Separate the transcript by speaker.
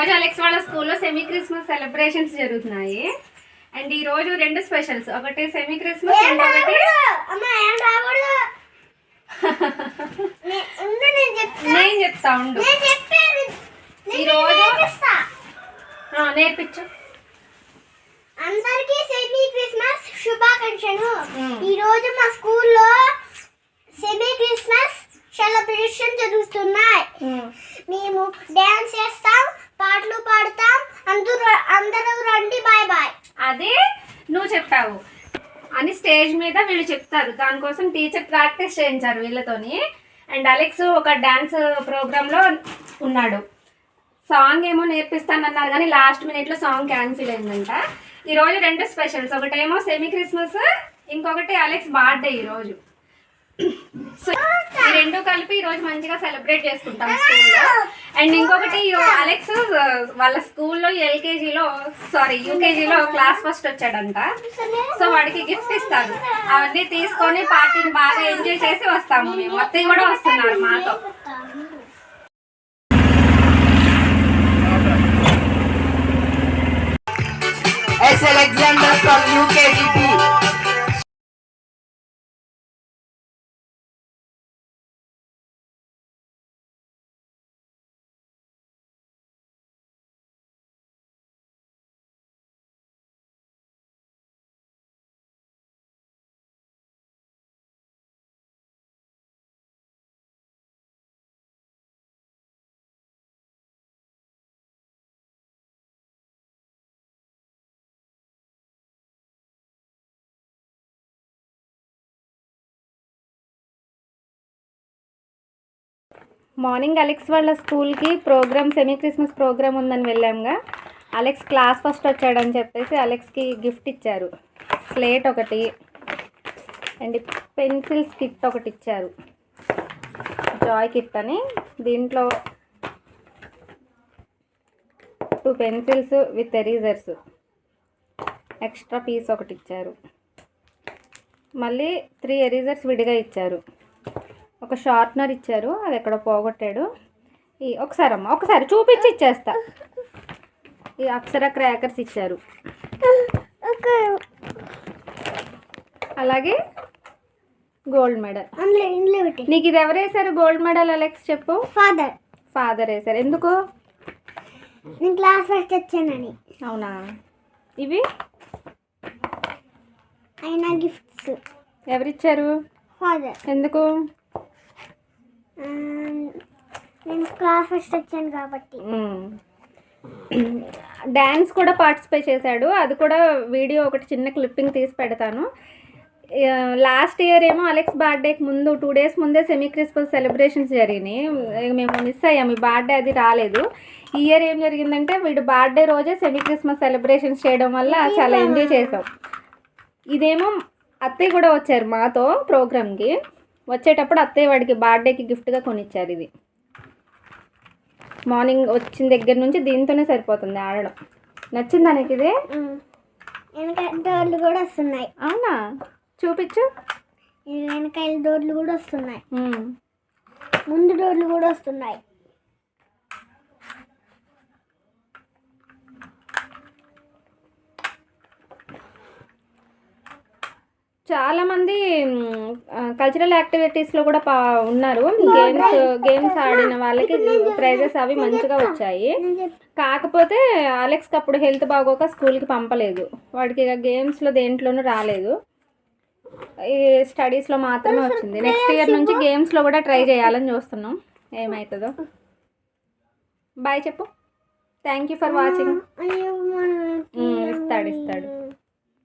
Speaker 1: రోజు అలెక్స్ వాళ్ళ స్కూల్లో సెమీ క్రిస్మస్ సెలబ్రేషన్స్ జరుగుతున్నాయి. అండ్ ఈ రోజు రెండు స్పెషల్స్ ఒకటి సెమీ క్రిస్మస్
Speaker 2: నేను చెప్తా.
Speaker 1: ఉండు.
Speaker 2: నేను చెప్పేది
Speaker 1: ఈ రోజు
Speaker 2: నేర్పిస్తా.
Speaker 1: ఆ, నేర్పించు.
Speaker 2: అందరికీ సెమీ క్రిస్మస్ శుభాకాంక్షలు. ఈ రోజు మా స్కూల్లో సెమీ క్రిస్మస్ సెలబ్రేషన్ జరుగుతున్నాయి మేము డ్యాన్స్ చేస్తాం పాటలు పాడుతాం అందరూ రండి బాయ్ బాయ్.
Speaker 1: అదే నువ్వు చెప్పావు. అని స్టేజ్ మీద వీళ్ళు చెప్తారు. దానికోసం టీచర్ ప్రాక్టీస్ చేయించారు వీళ్ళతోని. అండ్ అలెక్స్ ఒక డాన్స్ ప్రోగ్రాంలో ఉన్నాడు. సాంగ్ ఏమో నేర్పిస్తానన్నారు కానీ లాస్ట్ మినిట్లో సాంగ్ క్యాన్సిల్ అయిందంట. ఈరోజు రెండు స్పెషల్స్. ఒకటేమో సెమీ క్రిస్మస్ ఇంకొకటి అలెక్స్ బర్త్డే ఈరోజు. రెండు కలిపి ఈ రోజు మంచిగా సెలబ్రేట్ చేసుకుంటాం స్కూల్లో అండ్ ఇంకొకటి అలెక్స్ వాళ్ళ స్కూల్లో ఎల్కేజీలో సారీ యూకేజీలో క్లాస్ ఫస్ట్ వచ్చాడంట సో వాడికి గిఫ్ట్ ఇస్తారు అవన్నీ తీసుకొని పార్టీని బాగా ఎంజాయ్ చేసి వస్తాము మేము అత్తయ్య కూడా వస్తున్నారు మాతో
Speaker 3: S. Alexander from UKGP.
Speaker 1: Morning Alex వాళ్ళ స్కూల్కి ప్రోగ్రామ్ సెమీ క్రిస్మస్ ప్రోగ్రామ్ ఉందని వెళ్ళాంగా. అలెక్స్ క్లాస్ ఫస్ట్ వచ్చాడని చెప్పేసి అలెక్స్కి గిఫ్ట్ ఇచ్చారు. స్లేట్ ఒకటి అండ్ పెన్సిల్స్ కిట్ ఒకటి ఇచ్చారు. జాయ్ కిట్ అని. దీంట్లో two pencils with erasers. Extra piece ఒకటి ఇచ్చారు. మళ్ళీ త్రీ ఎరీజర్స్ విడిగా ఇచ్చారు. ఒక షార్ప్నర్ ఇచ్చారు అది ఎక్కడ పోగొట్టాడు. ఈ ఒకసారి అమ్మ ఒకసారి చూపించి ఇచ్చేస్తా. ఈ అప్సర క్రాకర్స్ ఇచ్చారు. అలాగే గోల్డ్ మెడల్. నీకు ఇది ఎవరు వేశారు గోల్డ్ మెడల్ అలెక్స్ చెప్పు?
Speaker 2: ఫాదర్.
Speaker 1: ఫాదర్ వేశారు. ఎందుకు?
Speaker 2: నేను క్లాస్ ఫస్ట్ వచ్చానని.
Speaker 1: అవునా? ఇవి?
Speaker 2: అయినా గిఫ్ట్స్.
Speaker 1: ఎవరిచ్చారు?
Speaker 2: ఫాదర్.
Speaker 1: ఎందుకు?
Speaker 2: నేను క్లాస్ ఫస్ట్ వచ్చాను కాబట్టి.
Speaker 1: డ్యాన్స్ కూడా పార్టిసిపేట్ చేశాడు. అది కూడా వీడియో ఒకటి చిన్న క్లిప్పింగ్ తీసి పెడతాను. లాస్ట్ ఇయర్ ఏమో అలెక్స్ బర్త్డేకి ముందు టూ డేస్ ముందే సెమీ క్రిస్మస్ సెలబ్రేషన్స్ జరిగినాయి. మేము మిస్ అయ్యాము ఈ బర్త్డే అది రాలేదు. ఈ ఇయర్ ఏం జరిగిందంటే వీడు బర్త్డే రోజే సెమీ క్రిస్మస్ సెలబ్రేషన్స్ చేయడం వల్ల చాలా ఎంజాయ్ చేసాం ఇదేమో అత్తయ్య కూడా వచ్చారు మాతో ప్రోగ్రామ్కి. వచ్చేటప్పుడు అత్తయ్య వాడికి బర్త్డేకి గిఫ్ట్గా కొనిచ్చారు ఇది. మార్నింగ్ వచ్చిన దగ్గర నుంచి దీంతోనే సరిపోతుంది ఆడడం. నచ్చిందా నీకు ఇది?
Speaker 2: మ్మ్. వెనక డోర్లు కూడా వస్తున్నాయి.
Speaker 1: అవునా? చూపించు.
Speaker 2: వెనకాల డోర్లు కూడా వస్తున్నాయి. ముందు డోర్లు కూడా వస్తున్నాయి.
Speaker 1: చాలా మంది కల్చరల్ యాక్టివిటీస్లో కూడా పా ఉన్నారు. గేమ్స్ గేమ్స్ ఆడిన వాళ్ళకి ప్రైజెస్ అవి మంచిగా వచ్చాయి. కాకపోతే అలెక్స్కి అప్పుడు హెల్త్ బాగోక స్కూల్కి పంపలేదు. వాడికి ఇక గేమ్స్లో దేంట్లోనూ రాలేదు. ఈ స్టడీస్లో మాత్రమే వచ్చింది. నెక్స్ట్ ఇయర్ నుంచి గేమ్స్లో కూడా ట్రై చేయాలని చూస్తున్నాం. ఏమవుతుందో బాయ్ చెప్పు. థ్యాంక్ యూ ఫర్ వాచింగ్ ఇస్తాడు ఇస్తాడు.